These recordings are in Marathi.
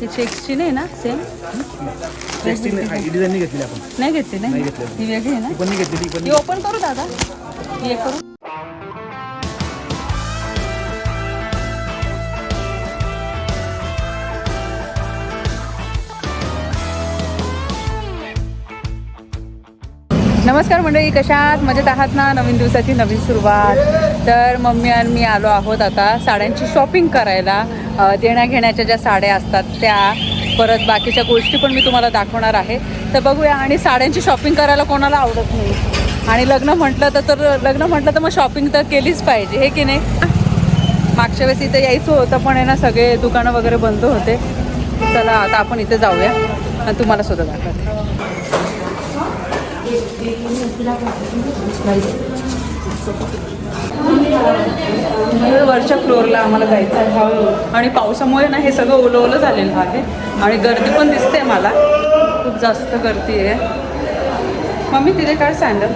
ही चेक्सची नाही ना सेम टेक्स्टिंग डिझाईन नाही घेतलेली आपण. नाही घेतली नाही नाही घेतली. ही वेगळी आहे ना? पण नाही पण ही ओपन करू दादा. ही एक करू. नमस्कार मंडळी कशात मजेत आहात ना? नवीन दिवसाची नवीन सुरुवात. तर मम्मी आणि मी आलो आहोत आता साड्यांची शॉपिंग करायला. देण्याघेण्याच्या ज्या साड्या असतात त्या परत बाकीच्या गोष्टी पण मी तुम्हाला दाखवणार आहे. तर बघूया आणि साड्यांची शॉपिंग करायला कोणाला आवडत नाही. आणि लग्न म्हटलं तर तर लग्न म्हटलं तर मग शॉपिंग तर केलीच पाहिजे हे की नाही? मागच्या वेळेस इथे यायचं होतं पण आहे ना सगळे दुकानं वगैरे बंद होते. चला आता आपण इथे जाऊया आणि तुम्हाला सुद्धा दाखवते. वरच्या फ्लोअरला आम्हाला जायचं आहे. आणि पावसामुळे ना हे सगळं ओलं ओलं झालेलं आहे. आणि गर्दी पण दिसते मला. खूप जास्त गर्दी आहे. मम्मी तिथे काय सँडल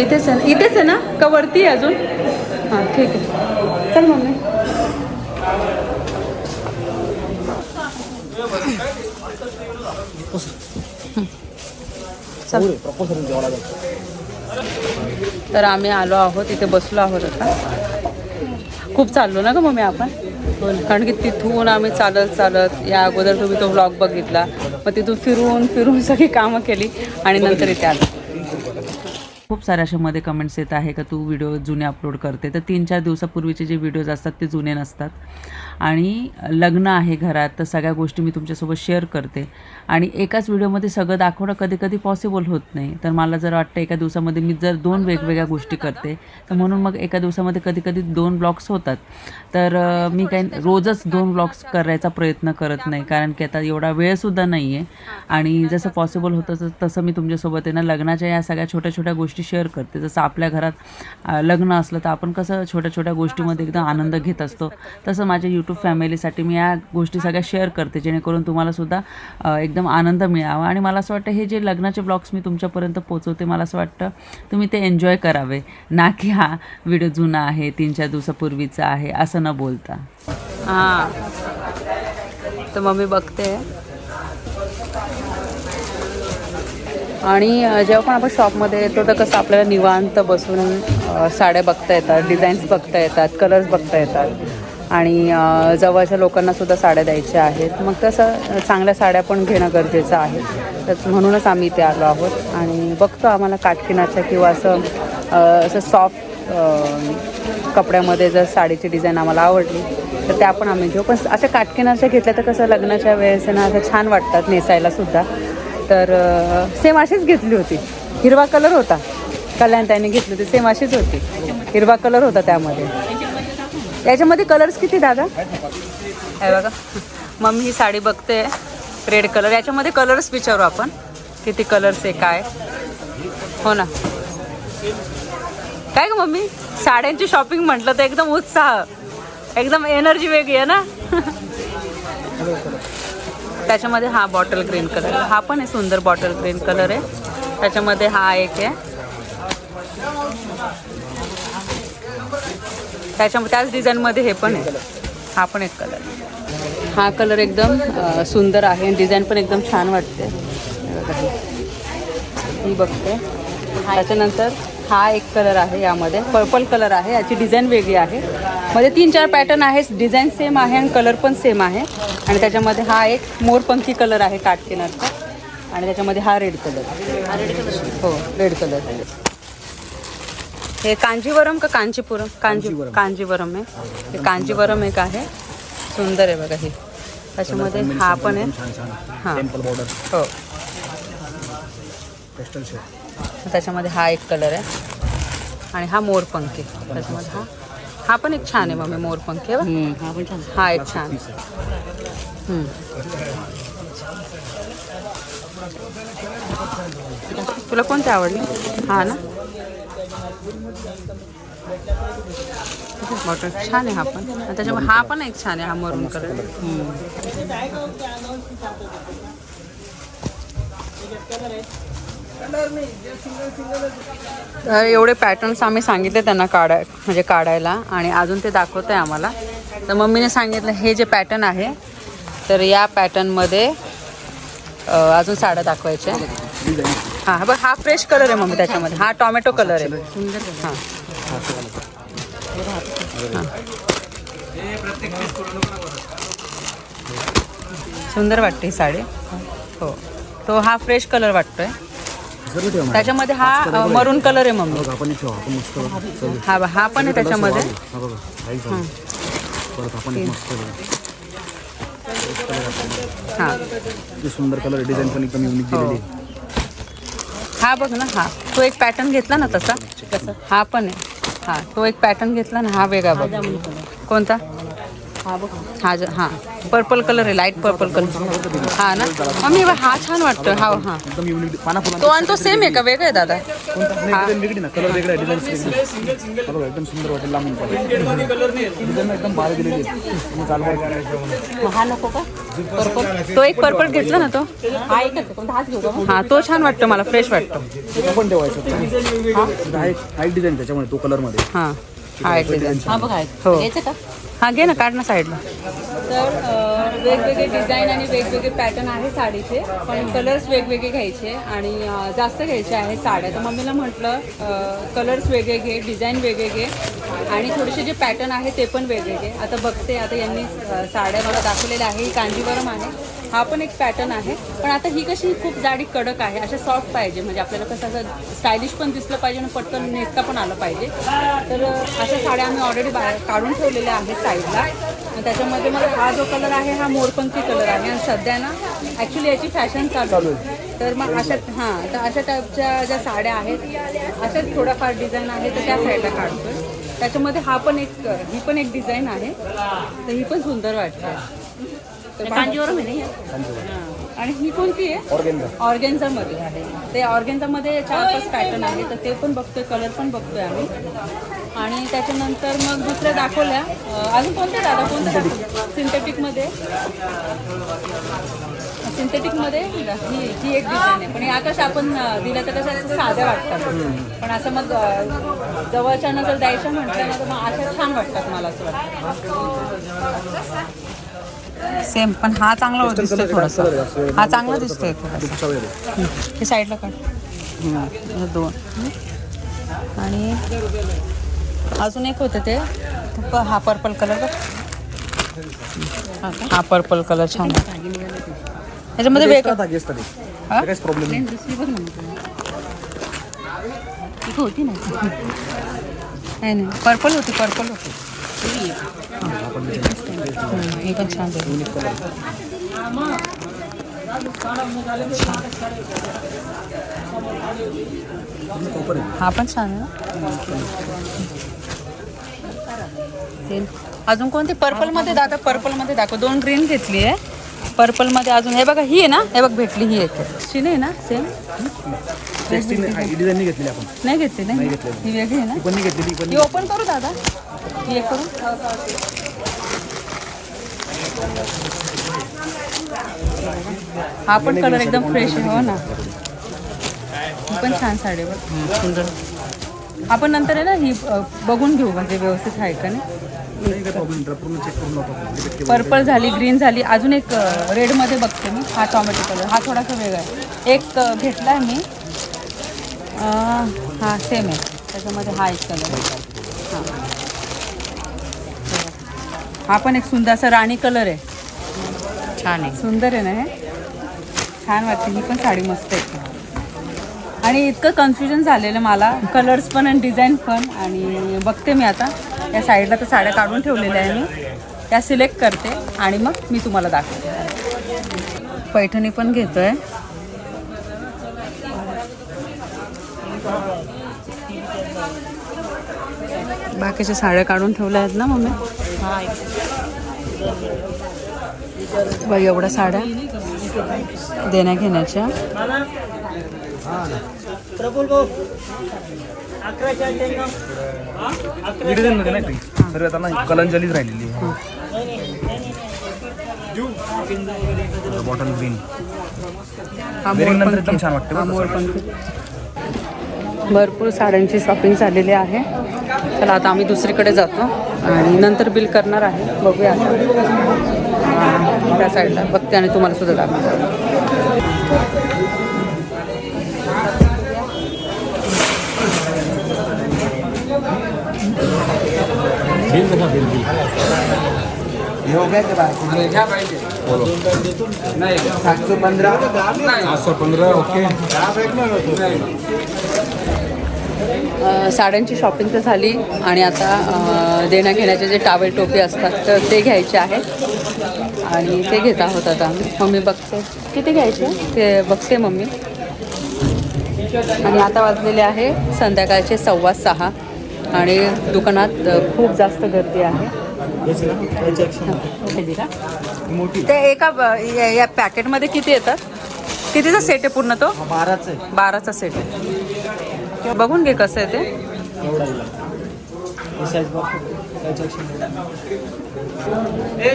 इथेच आहे ना इथेच आहे ना? का वरती आहे अजून? हां ठीक आहे. चल मम्मी. चल. प्रपोजल तर आम्ही आलो आहोत इथे बसलो आहोत आता. खूप चाललो ना ग मम्मी आपण? कारण की तिथून आम्ही चालत चालत या अगोदर तुम्ही तो ब्लॉग बघितला. मग तिथून फिरून फिरून सगळी कामं केली आणि नंतर इथे आलो. खूप सारे अशा मध्ये कमेंट्स येत आहे का तू व्हिडिओ जुने अपलोड करते? तर तीन चार दिवसापूर्वीचे जे व्हिडिओज असतात ते जुने नसतात. आणि लग्न आहे घरात तर सगळ्या गोष्टी मी तुमच्यासोबत शेअर करते. आणि एकाच व्हिडिओमध्ये सगळं दाखवणं कधी कधी पॉसिबल होत नाही. तर मला जर वाटतं एका दिवसामध्ये मी जर दोन वेगवेगळ्या गोष्टी करते तर म्हणून मग एका दिवसामध्ये कधी कधी दोन ब्लॉग्स होतात. तर मी काही रोजच दोन ब्लॉग्स करायचा प्रयत्न करत नाही कारण की आता एवढा वेळसुद्धा नाही आहे आणि जसं पॉसिबल होतं तसं- तसं मी तुमच्यासोबत आहे ना लग्नाच्या या सगळ्या छोट्या छोट्या गोष्टी शेअर करते. जसं आपल्या घरात लग्न असलं तर आपण कसं छोट्या छोट्या गोष्टीमध्ये एकदम आनंद घेत असतो. तसं माझ्या यूट्यूब फॅमिलीसाठी मी या गोष्टी सगळ्या शेअर करते जेणेकरून तुम्हालासुद्धा एकदम आनंद मिळावा. आणि मला असं वाटतं हे जे लग्नाचे ब्लॉग्स मी तुमच्यापर्यंत पोचवते मला असं वाटतं तुम्ही ते एन्जॉय करावे. ना की हा व्हिडिओ जुना आहे तीन चार दिवसापूर्वीचा आहे असं न बोलता. हां. तर मम्मी बघते. आणि जेव्हा पण आपण शॉपमध्ये येतो तर कसं आपल्याला निवांत बसून साड्या बघता येतात डिझाईन्स बघता येतात कलर्स बघता येतात. आणि जवळच्या लोकांना सुद्धा साड्या द्यायच्या आहेत. मग तसं चांगल्या साड्या पण घेणं गरजेचं आहे. तर म्हणूनच आम्ही इथे आलो आहोत आणि बघतो आम्हाला काटकिनाच्या किंवा असं असं सॉफ्ट कपड्यामध्ये जर साडीची डिझाईन आम्हाला आवडली तर त्या पण आम्ही घेऊ. पण अशा काटकिनाच्या घेतल्या तर कसं लग्नाच्या वेळेस ना असं छान वाटतात नेसायला सुद्धा. तर सेम अशीच घेतली होती. हिरवा कलर होता. कल्याण त्याने घेतली होती सेम अशीच होती. हिरवा कलर होता त्यामध्ये. याच्यामध्ये कलर्स किती दादा? हे बघा. मम्मी ही साडी बघते. रेड कलर याच्यामध्ये कलर्स विचारू आपण. किती कलर्स आहे काय? हो ना. काय ग मम्मी? साड्यांची शॉपिंग म्हटलं तर एकदम उत्साह. एकदम एनर्जी वेगळी आहे ना? त्याच्यामध्ये हा बॉटल ग्रीन कलर हा पण आहे सुंदर बॉटल ग्रीन कलर आहे. त्याच्यामध्ये हा एक आहे. त्याच्यामुळे त्याच डिझाईनमध्ये हे पण आहे. हा पण एक कलर हा कलर एकदम सुंदर आहे आणि डिझाईन पण एकदम छान वाटते मी ही. बघते. त्याच्यानंतर हा एक कलर आहे यामध्ये. पर्पल कलर आहे. याची डिझाईन वेगळी आहे. मध्ये तीन चार पॅटर्न आहे डिझाईन सेम आहे आणि कलर पण सेम आहे. आणि त्याच्यामध्ये हा एक मोरपंखी कलर आहे काटकिनारचा. आणि त्याच्यामध्ये हा रेड कलर रेड कलर. हो रेड कलर. हे कांजीवरम का कांचीपुरम? कांजी कांजीवरम. आहे. हे कांजीवरम एक आहे. सुंदर आहे बघा हे. त्याच्यामध्ये हा पण आहे. हां. टेम्पल बॉर्डर हो. त्याच्यामध्ये हा एक कलर आहे. आणि हा मोरपंखी त्याच्यामध्ये हा हा पण एक छान आहे मम्मी मोरपंखी. हा. पण छान हा एक छान. तुला कोणते आवडले? हा ना? बॉटल छान आहे हा पण. आणि त्याच्यामुळे हा पण एक छान आहे हा मरून कलर तर एवढे पॅटर्न्स आम्ही सांगितले त्यांना काढाय म्हणजे काढायला आणि अजून ते दाखवत आहे आम्हाला. तर मम्मीने सांगितलं हे जे पॅटर्न आहे तर या पॅटर्नमध्ये अजून साड्या दाखवायच्या. हां बघ हा फ्रेश कलर आहे मम्मी त्याच्यामध्ये हा टॉमॅटो कलर आहे हां सुंदर वाटते ही साडी हो तो हा फ्रेश कलर वाटतोय. त्याच्यामध्ये हा मरून कलर आहे मम्मी. हा हा पण आहे त्याच्यामध्ये हा. हां सुंदर कलर डिझाईन पण एकदम युनिक हो. दिलेली. हा बघ ना हा. तो एक पॅटर्न घेतला ना तसा. हा पण आहे. हा तो एक पॅटर्न घेतला ना हा वेगळा बघ. कोणता? हा ज- हा. पर्पल कलर आहे लाइट पर्पल कलर हा ना? मम्मी हा छान वाटतो हा हा. एकदम युनिक पाना तो आणि तो सेम आहे का? वेगळा आहे दादा? हा नको का? पर्पल तो एक पर्पल घेतला ना तो? हा तो छान वाटतो मला फ्रेश वाटतो. पण ठेवायचं डिझाईन त्याच्यामुळे तो कलरमध्ये. हा. हा एक डिझाईन हा बघा हो. हा घे ना काढ ना साईडला तर वेगवेगळे डिझाईन आणि वेगवेगळे पॅटर्न आहे साडीचे पण कलर्स वेगवेगळे घ्यायचे आणि जास्त घ्यायचे आहे साड्या. तर मम्मीला म्हटलं कलर्स वेगळे घे डिझाईन वेगळे घे आणि थोडेसे जे पॅटर्न आहे ते पण वेगळे घे. आता बघते आता यांनी साड्या मला दाखवलेल्या आहे ही कांजीवरम आहे. हा पण एक पॅटर्न आहे. पण आता ही कशी खूप जाडी कडक आहे अशा सॉफ्ट पाहिजे. म्हणजे आपल्याला कसं असं स्टायलिश पण दिसलं पाहिजे आणि पटकन नेसता पण आलं पाहिजे. तर अशा साड्या आम्ही ऑलरेडी बाहेर काढून ठेवलेल्या आहेत साईडला त्याच्यामध्ये मग हा जो कलर आहे हा मोरपंखी कलर आहे. आणि सध्या ना ॲक्च्युली याची फॅशन चालू आहे. तर मग अशा हां तर अशा टाईपच्या ज्या साड्या आहेत अशाच थोड्याफार डिझाईन आहे तर त्या साईडला काढतोय. त्याच्यामध्ये हा पण एक ही पण एक डिझाईन आहे. तर ही पण सुंदर वाटते. तर कांजीवरम आहे ना हां. आणि ही कोणती आहे? ऑर्गेन्झा ऑर्गेन्झामध्ये आहे. ते ऑर्गेन्झामध्ये चार पाच पॅटर्न आहे तर ते पण बघतोय कलर पण बघतोय आम्ही. आणि त्याच्यानंतर मग दुसऱ्या दाखवल्या. अजून कोणत्या दादा? कोणत्या दाखवल्या सिंथेटिकमध्ये सिंथेटिकमध्ये ही ही एक डिझाईन आहे. पण या कशा आपण दिल्या तर कशा असं साध्या वाटतात. पण असं मग अं, जवळच्यानं जर द्यायच्या म्हटलं ना तर मग अशा छान वाटतात मला असं वाटतं. सेम पण हा चांगला दिसतोय थोडासा. हा चांगला दिसतोय. हे साईडला काढ. दोन. आणि अजून एक होतं ते. प- हा पर्पल कलर बघ. हा पर्पल कलर छान आहे. याच्यामध्ये वेगळं. प्रॉब्लेम होती ना. नाही नाही. पर्पल होती पर्पल होती. हे पण छान. हा पण छान आहे ना ते अजून कोणती? पर्पलमध्ये दाखव पर्पलमध्ये दाखव. दोन ग्रीन घेतली आहे. पर्पलमध्ये अजून हे बघा ही आहे ना? हे बघ भेटली ही एक. शी नाही ना? सेम नाही, डिझाईन नाही घेतलेली आपण. नाही घेतली नाही. ही वेगळी आहे ना? ही ओपन करू दादा. ही एक करू. हा पण कलर एकदम फ्रेश आहे हो ना? ही पण छान साडी आहे बघ. सुंदर. आपण नंतर आहे ना ही बघून घेऊ म्हणजे व्यवस्थित आहे का नाही. पर्पल झाली ग्रीन झाली अजून एक रेडमध्ये बघते मी हा टॉमॅटो कलर हा थोडासा वेगळा आहे. एक घेतला आहे मी. हा सेम आहे. त्याच्यामध्ये हा एक कलर हां. हा पण एक सुंदर असा राणी कलर आहे. छान आहे. सुंदर आहे ना हे? छान वाटते ही पण साडी मस्त आहे. आणि इतकं कन्फ्युजन झालेलं मला. कलर्स पण आणि डिझाईन पण. आणि बघते मी आता. या साईडला तर साड्या काढून ठेवलेल्या आहे मी. त्या सिलेक्ट करते. आणि मग मी तुम्हाला दाखवते. पैठणी पण घेतो आहे बाकीच्या साड्या काढून ठेवल्या आहेत ना मम्मी? बाई एवढ्या साड्या देण्या घेण्याच्या डिझाईन मध्ये नाही. सर्व आता कलंजलीच राहिलेली आहे. बॉटल ग्रीन हा नंतर एकदम छान वाटते हा भरपूर साड्यांची शॉपिंग झालेली आहे. चला आता आम्ही दुसरीकडे जातो आणि नंतर बिल करणार आहे. बघूया त्या साईडला बघते आणि तुम्हाला सुद्धा दाखवते. हो गया के बाद सात सौ पंद्रह सात सौ पंधरा. ओके. अ, साड्यांची शॉपिंग तर झाली आणि आता अ, देण्या घेण्याचे जे टावेल टोपी असतात तर ते घ्यायचे आहेत. आणि ते घेत आहोत आता आम्ही. मम्मी बघते. किती घ्यायचे? ते बघते मम्मी. आणि आता वाजलेले आहे संध्याकाळचे सव्वा सहा. आणि दुकानात खूप जास्त गर्दी आहे. ते एका या- या पॅकेटमध्ये किती येतात? कितीचा सेट आहे पूर्ण तो? बाराच बाराचा सेट आहे. बघून घे कसं आहे ते.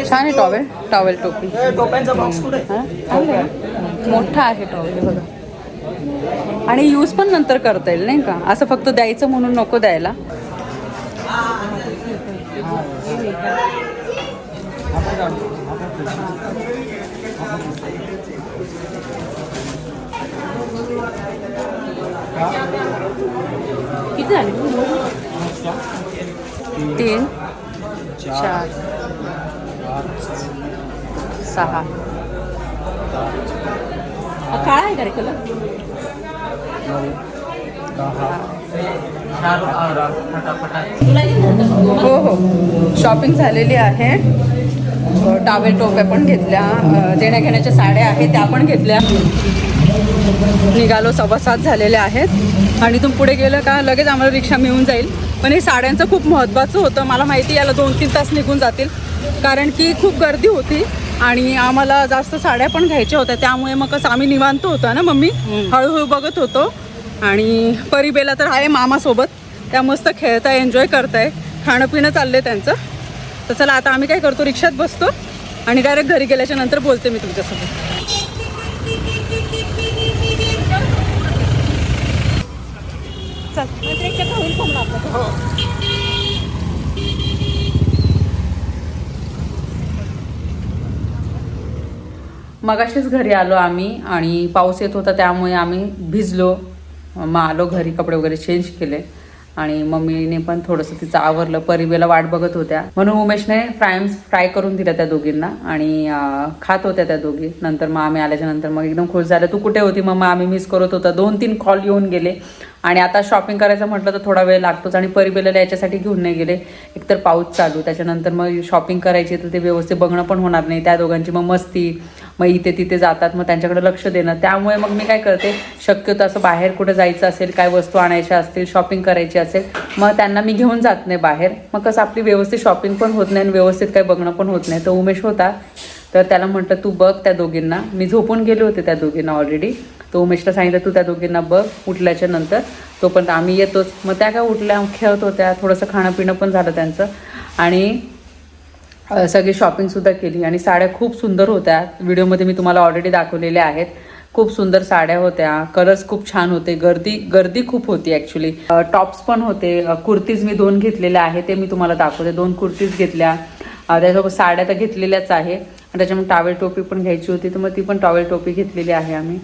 छान आहे टॉवेल टॉवेल टोपी? मोठा आहे टॉवेल बघा. आणि यूज पण नंतर करता येईल नाही का? असं फक्त द्यायचं म्हणून नको द्यायला. किती झाले? तीन चार सहा. काळा आहे का रे कलर हो हो. शॉपिंग झालेली आहे. अ, टावेल टोप्या पण घेतल्या. देण्या घेण्याच्या साड्या आहेत त्या पण घेतल्या. निघालो सव्वा सात झालेले आहेत. आणि इथून पुढे गेलं का लगेच आम्हाला रिक्षा मिळून जाईल. पण हे साड्यांचं खूप महत्त्वाचं होतं. मला माहिती याला दोन तीन तास निघून जातील. कारण की खूप गर्दी होती आणि आम्हाला जास्त साड्या पण घ्यायच्या होत्या. त्यामुळे मग कसं आम्ही निवांत होतो ना मम्मी? हळूहळू बघत होतो. आणि परिबेला तर आहे मामासोबत. त्या मस्त खेळताय एन्जॉय करताय. खाणं पिणं चाललंय त्यांचं. तर चला आता आम्ही काय करतो रिक्षात बसतो आणि डायरेक्ट घरी गेल्याच्यानंतर बोलते मी तुमच्यासोबत. मगाशीच घरी आलो आम्ही आणि पाऊस येत होता त्यामुळे आम्ही भिजलो. मग आलो घरी कपडे वगैरे चेंज केले. आणि मम्मीने पण थोडंसं तिचं आवरलं. परिवेला वाट बघत होत्या. म्हणून उमेशने फ्रायम्स फ्राय करून दिल्या त्या दोघींना. आणि खात होत्या त्या दोघी. नंतर मग आम्ही आल्याच्यानंतर मग एकदम खुश झालं. तू कुठे होती मग आम्ही मिस करत होता. दोन तीन कॉल येऊन गेले. आणि आता शॉपिंग करायचं म्हटलं तर थोडा वेळ लागतोच आणि परिबेलेला याच्यासाठी घेऊन नाही गेले. एकतर पाऊस चालू त्याच्यानंतर मग शॉपिंग करायची तर ते व्यवस्थित बघणं पण होणार नाही. त्या दोघांची मग मस्ती मग इथे तिथे जातात मग त्यांच्याकडे लक्ष देणं. त्यामुळे मग मी काय करते शक्यतो असं बाहेर कुठं जायचं असेल काय वस्तू आणायच्या असतील शॉपिंग करायची असेल मग त्यांना मी घेऊन जात नाही बाहेर. मग कसं आपली व्यवस्थित शॉपिंग पण होत नाही आणि व्यवस्थित काही बघणं पण होत नाही. तर उमेश होता तर त्याला म्हटलं तू बघ त्या दोघींना. मी झोपून गेले होते त्या दोघींना ऑलरेडी तो उमेशला सांगितलं तू त्या दोघींना बघ उठल्याच्या नंतर. तोपर्यंत आम्ही येतोच. मग त्या काय उठल्या खेळत होत्या थोडंसं खाणं पिणं पण झालं त्यांचं. आणि सगळी शॉपिंगसुद्धा केली. आणि साड्या खूप सुंदर होत्या. व्हिडिओमध्ये मी तुम्हाला ऑलरेडी दाखवलेल्या आहेत. खूप सुंदर साड्या होत्या. कलर्स खूप छान होते. गर्दी गर्दी खूप होती ॲक्च्युली टॉप्स पण होते. कुर्तीज मी दोन घेतलेल्या आहे ते मी तुम्हाला दाखवते. दोन कुर्तीज घेतल्या. त्याच्यासोबत साड्या तर घेतलेल्याच आहे. आणि त्याच्यामुळे टॉवेल टोपी पण घ्यायची होती तर मग ती पण टॉवेल टोपी घेतलेली आहे आम्ही.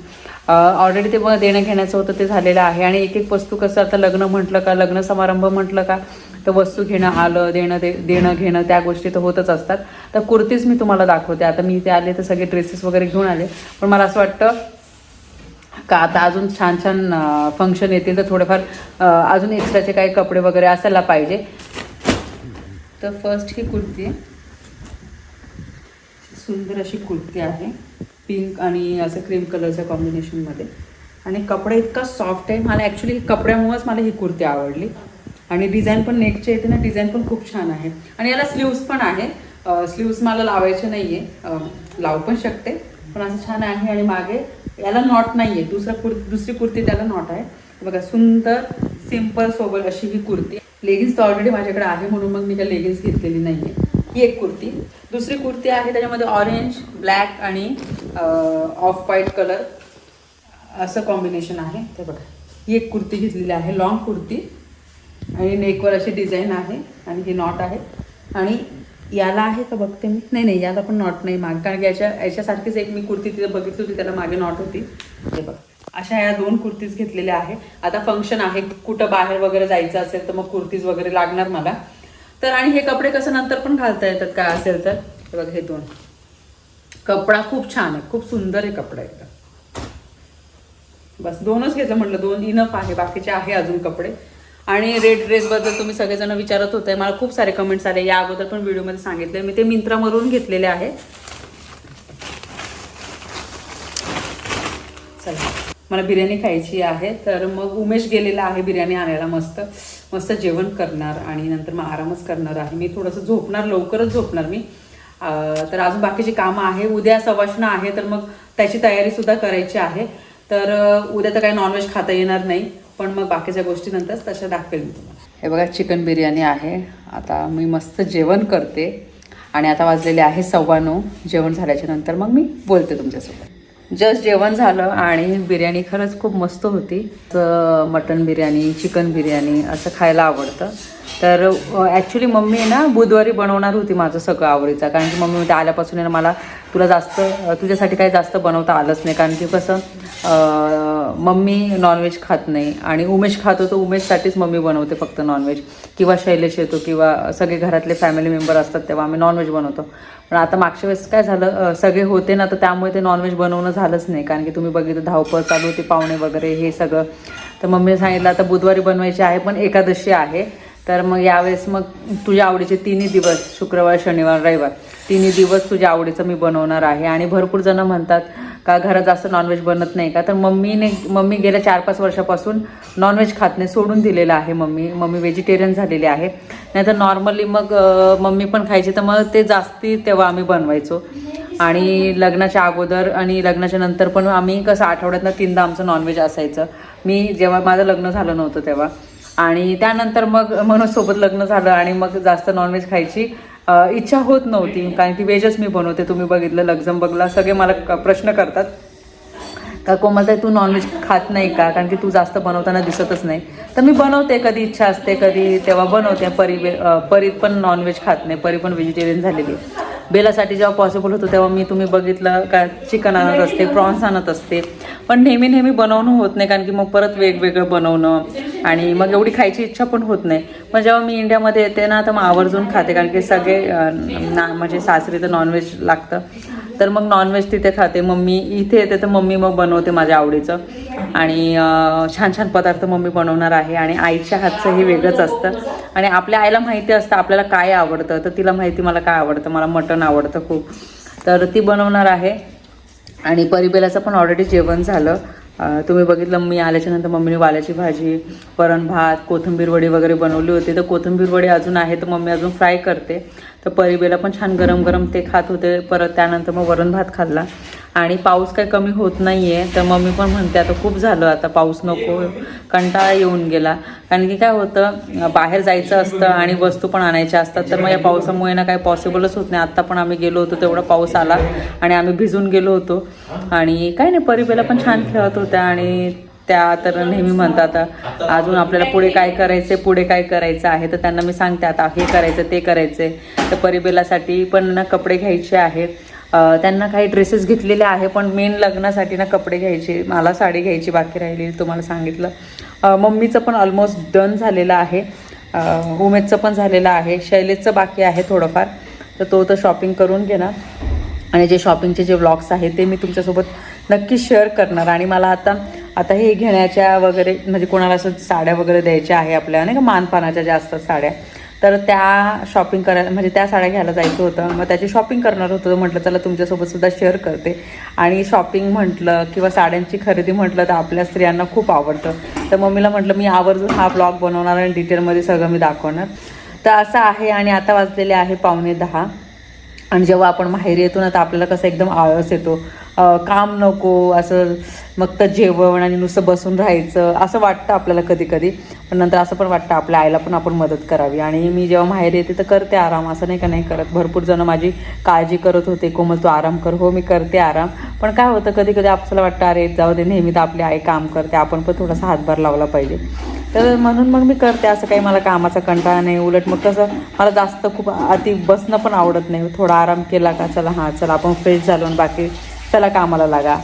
ऑलरेडी ते मग देणं घेण्याचं होतं ते झालेलं आहे. आणि एक एक वस्तू कसं आता लग्न म्हटलं का लग्न समारंभ म्हटलं का तर वस्तू घेणं आलं देणं दे देणं घेणं त्या गोष्टी तर होतच असतात. तर कुर्तीज मी तुम्हाला दाखवते. आता मी इथे आले तर सगळे ड्रेसेस वगैरे घेऊन आले. पण मला असं वाटतं का आता अजून छान छान फंक्शन येतील तर थोडेफार अजून एक्स्ट्राचे काही कपडे वगैरे असायला पाहिजे. तर फर्स्ट ही कुर्ती. आहे सुंदर अशी कुर्ती आहे. पिंक आणि असं क्रीम कलरच्या कॉम्बिनेशनमध्ये आणि कपडा इतका सॉफ्ट आहे. मला ॲक्च्युली कपड्यामुळंच मला ही कुर्ती आवडली. आणि डिझाईन पण नेकचे येते ना डिझाईन पण खूप छान आहे. आणि याला स्लीव्स पण आहे. स्लीव्स मला लावायचे नाही आहे लावू पण शकते. पण असं छान आहे. आणि मागे याला नॉट नाही आहे दुसरा कुर दुसरी कुर्ती त्याला नॉट आहे. बघा सुंदर सिंपल सोबत अशी ही कुर्ती. लेगिन्स तर ऑलरेडी माझ्याकडे आहे म्हणून मग मी त्या लेगिन्स घेतलेली नाही आहे ही एक कुर्ती. दुसरी कुर्ती आहे त्याच्यामध्ये ऑरेंज ब्लॅक आणि ऑफ व्हाईट कलर असं कॉम्बिनेशन आहे. ते बघा. ही एक कुर्ती घेतलेली आहे लॉंग कुर्ती. आणि नेकवर अशी डिझाईन आहे आणि ही नॉट आहे. आणि याला आहे का बघते मी? नाही नाही याला पण नॉट नाही मागे. कारण की याच्या याच्यासारखीच एक मी कुर्ती तिथे बघितली होती त्याला मागे नॉट होती. ते बघ. अशा या दोन कुर्तीज घेतलेल्या आहे. आता फंक्शन आहे कुठं बाहेर वगैरे जायचं असेल तर मग कुर्तीज वगैरे लागणार मला. तर आणि हे कपडे कसं नंतर पण घालता येतात काय असेल तर? हे बघ हे दोन. कपडा खूप छान आहे खूप सुंदर आहे कपडा एकदम. बस दोनच घेतलं म्हटलं दोन इनफ आहे बाकीचे आहे अजून कपडे. आणि रेड ड्रेसबद्दल तुम्ही सगळेजण विचारत होते मला खूप सारे कमेंट्स आले. या अगोदर पण व्हिडिओमध्ये सांगितले मी ते मिंत्रामधून घेतलेले आहे. चला मला बिर्याणी खायची आहे तर मग उमेश गेलेला आहे बिर्याणी आणायला मस्त. मस्त जेवण करणार आणि नंतर मग आरामच करणार आहे. मी थोडंसं झोपणार लवकरच झोपणार मी. तर अजून बाकीची कामं आहे उद्या सवाशणं आहे तर मग त्याची तयारी सुद्धा करायची आहे. तर उद्या तर काही नॉनव्हेज खाता येणार नाही पण मग बाकीच्या गोष्टी नंतर तशा दाखवेल मी तुम्हाला. हे बघा चिकन बिर्याणी आहे. आता मी मस्त जेवण करते. आणि आता वाजलेले आहे सव्वा नऊ जेवण झाल्याच्यानंतर मग मी बोलते तुमच्यासोबत. जस्ट जेवण झालं आणि बिर्याणी खरंच खूप मस्त होती. तर मटन बिर्याणी चिकन बिर्याणी असं खायला आवडतं. तर ॲक्च्युली मम्मी ना बुधवारी बनवणार होती माझं सगळं आवडीचं. कारण की मम्मी म्हणते आल्यापासून आहे ना मला तुला जास्त तुझ्यासाठी काही जास्त बनवता आलंच नाही. कारण की कसं मम्मी नॉनव्हेज खात नाही. आणि उमेश खातो तर उमेशसाठीच मम्मी बनवते फक्त नॉनव्हेज किंवा शैलेश येतो किंवा सगळे घरातले फॅमिली मेंबर असतात तेव्हा आम्ही नॉनव्हेज बनवतो. पण आता मागच्या वेळेस काय झालं सगळे होते ना तर त्यामुळे ते नॉनव्हेज बनवणं झालंच नाही. कारण की तुम्ही बघितलं धावपळ चालू होती पाहुणे वगैरे हे सगळं. तर मम्मीने सांगितलं आता बुधवारी बनवायचे आहे पण एकादशी आहे. तर मग यावेळेस मग तुझ्या आवडीचे तिन्ही दिवस शुक्रवार शनिवार रविवार तिन्ही दिवस तुझ्या आवडीचं मी बनवणार आहे. आणि भरपूर जण म्हणतात का घरात जास्त नॉनव्हेज बनत नाही का? तर मम्मीने मम्मी गेल्या चार पाच वर्षापासून नॉनव्हेज खात नाही सोडून दिलेलं आहे मम्मी. मम्मी व्हेजिटेरियन झालेली आहे. नाहीतर नॉर्मली मग मम्मी पण खायची तर मग ते जास्ती तेव्हा आम्ही बनवायचो. आणि लग्नाच्या अगोदर आणि लग्नाच्या नंतर पण आम्ही कसं आठवड्यातनं तीनदा आमचं नॉनव्हेज असायचं. मी जेव्हा माझं लग्न झालं नव्हतं तेव्हा. आणि त्यानंतर मग मनोजसोबत लग्न झालं आणि मग जास्त नॉनव्हेज खायची इच्छा होत नव्हती. कारण की व्हेजच मी बनवते तुम्ही बघितलं लग्झमबगला सगळे मला प्रश्न करतात. का कोमलताई तू नॉनव्हेज खात नाही का? कारण की तू जास्त बनवताना दिसतच नाही. तर मी बनवते कधी इच्छा असते कधी तेव्हा बनवते. परी परी पण नॉनव्हेज खात नाही परी पण व्हेजिटेरियन झालेली आहे. बेलासाठी जेव्हा पॉसिबल होतं तेव्हा मी तुम्ही बघितलं का चिकन आणत असते प्रॉन्स आणत असते. पण नेहमी नेहमी बनवणं होत नाही कारण की मग परत वेगवेगळं बनवणं आणि मग एवढी खायची इच्छा पण होत नाही. पण जेव्हा मी इंडियामध्ये येते ना तर मग आवर्जून खाते कारण की सगळे ना म्हणजे सासरी तर नॉनव्हेज लागतं. तर मग नॉनव्हेज तिथे खाते. मम्मी इथे येते तर मम्मी मग बनवते माझ्या आवडीचं. आणि छान छान पदार्थ मम्मी बनवणार आहे आणि आईच्या हातचं हे वेगळंच असतं. आणि आपल्या आईला माहिती असतं आपल्याला काय आवडतं. तर तिला माहिती मला काय आवडतं. मला मटण आवडतं खूप. तर ती बनवणार आहे. आणि परिबेलाचं पण ऑलरेडी जेवण झालं. तुम्ही बघितलं मी आल्याच्यानंतर मम्मीने वाल्याची भाजी वरण भात कोथिंबीर वडी वगैरे बनवली होती. तर कोथिंबीर वडी अजून आहे तर मम्मी अजून फ्राय करते. तर परिबेला पण छान गरम गरम ते खात होते. परत त्यानंतर मग वरण भात खाल्ला. आणि पाऊस काही कमी होत नाही आहे तर मम्मी पण म्हणते आता खूप झालं आता पाऊस नको कंटाळा येऊन गेला. कारण की काय होतं बाहेर जायचं असतं आणि वस्तू पण आणायच्या असतात तर मग या पावसामुळे ना काही पॉसिबलच होत नाही. आत्ता पण आम्ही गेलो होतो तेवढा पाऊस आला आणि आम्ही भिजून गेलो होतो. आणि काय नाही परिबेला पण छान खेळत होत्या आणि त्या तर नेहमी म्हणतात अजून आपल्याला पुढे काय करायचं पुढे काय करायचं आहे? तर त्यांना मी सांगते आता हे करायचं ते करायचं आहे तर परिबेलासाठी पण ना कपडे घ्यायचे आहेत. त्यांना काही ड्रेसेस घेतलेले आहे पण मेन लग्नासाठी ना कपडे घ्यायचे मला साडी घ्यायची बाकी राहिली तुम्हाला सांगितलं. मम्मीचं पण ऑलमोस्ट डन झालेलं आहे. उमेदचं पण झालेलं आहे. शैलेशचं बाकी आहे थोडंफार. तर तो तर शॉपिंग करून घेणार. आणि जे शॉपिंगचे जे व्लॉग्स आहेत ते मी तुमच्यासोबत नक्की शेअर करणार. आणि मला आता आता हे घेण्याच्या वगैरे म्हणजे कोणाला असं साड्या वगैरे द्यायच्या आहे आपल्या नाही का? मानपानाच्या ज्या असतात साड्या. तर त्या शॉपिंग करायला म्हणजे त्या साड्या घ्यायला जायचं होतं. मग त्याची शॉपिंग करणार होतं. म्हटलं चला तुमच्यासोबत सुद्धा शेअर करते. आणि शॉपिंग म्हटलं किंवा साड्यांची खरेदी म्हटलं तर आपल्या स्त्रियांना खूप आवडतं. तर मम्मीला म्हटलं मी आवर्जून हा ब्लॉग बनवणार आणि डिटेलमध्ये सगळं मी दाखवणार. तर असं आहे आणि आता वाजलेले आहे पावणे दहा. आणि जेव्हा आपण माहेरी येतो ना तर आपल्याला कसं एकदम आळस येतो. काम नको असं मग तर जेवण आणि नुसतं बसून राहायचं असं वाटतं आपल्याला कधी कधी पण नंतर असं पण वाटतं आपल्या आईला पण आपण मदत करावी. आणि मी जेव्हा माहेर येते तर करते आराम असं नाही का नाही करत. भरपूर जण माझी काळजी करत होते कोमल तू आराम कर. हो मी करते आराम. पण काय होतं कधी कधी आपल्याला वाटतं अरे जाऊ दे नेहमी तर आपली आई काम करते. आपण पण थोडासा हातभार लावला पाहिजे. तर म्हणून मग मी करते असं काही मला कामाचा कंटाळा नाही उलट मग कसं मला जास्त खूप अति बसणं पण आवडत नाही. थोडा आराम केला का चला हां चला आपण फ्रेश झालो आणि बाकी चला कामाला लागा.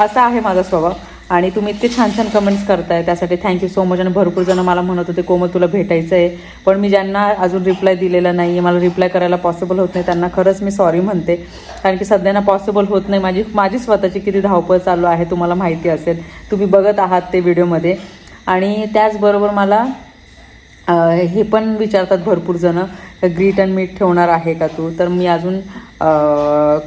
असा आहे माझा स्वभाव. आणि तुम्ही इतके छान छान कमेंट्स करताय त्यासाठी थँक्यू सो मच आणि भरपूर जण मला म्हणत होते कोमल तुला भेटायचं आहे पण मी ज्यांना अजून रिप्लाय दिलेला नाही आहे मला रिप्लाय करायला पॉसिबल होत नाही त्यांना खरंच मी सॉरी म्हणते. कारण की सध्यांना पॉसिबल होत नाही. माझी माझी स्वतःची किती धावपळ चालू आहे तुम्हाला माहिती असेल. तुम्ही बघत आहात ते व्हिडिओमध्ये. आणि त्याचबरोबर मला हे पण विचारतात भरपूर जणं. ग्रीट अँड मीट ठेवणार आहे का तू? तर मी अजून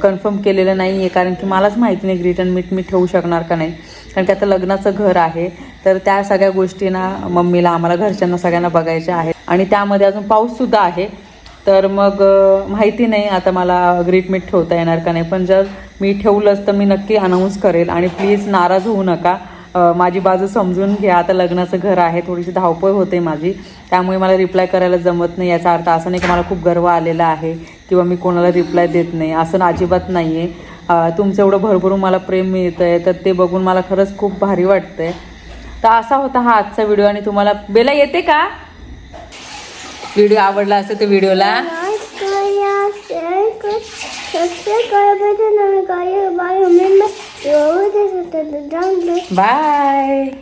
कन्फर्म केलेलं नाही आहे कारण की मलाच माहिती नाही ग्रीट अँड मीट मी ठेवू शकणार का नाही. कारण की आता लग्नाचं घर आहे तर त्या सगळ्या गोष्टींना मम्मीला आम्हाला घरच्यांना सगळ्यांना बघायच्या आहेत. आणि त्यामध्ये अजून पाऊससुद्धा आहे. तर मग माहिती नाही आता मला ग्रीट मीट ठेवता येणार का नाही. पण जर मी ठेवलंच तर मी नक्की अनाऊन्स करेल. आणि प्लीज नाराज होऊ नका. माझी बाजू समजून घ्या. आता लग्नाचं घर आहे थोडीशी धावपळ होते माझी. त्यामुळे मला रिप्लाय करायला जमत नाही याचा अर्थ असं नाही की मला खूप गर्व आलेला आहे किंवा मी कोणाला रिप्लाय देत नाही. असं अजिबात नाही आहे तुमचं एवढं भरभरून मला प्रेम मिळतं आहे तर ते बघून मला खरंच खूप भारी वाटतं आहे तर असा होता हा आजचा व्हिडिओ आणि तुम्हाला बेला येते का? व्हिडिओ आवडला असेल तर व्हिडिओला Bye.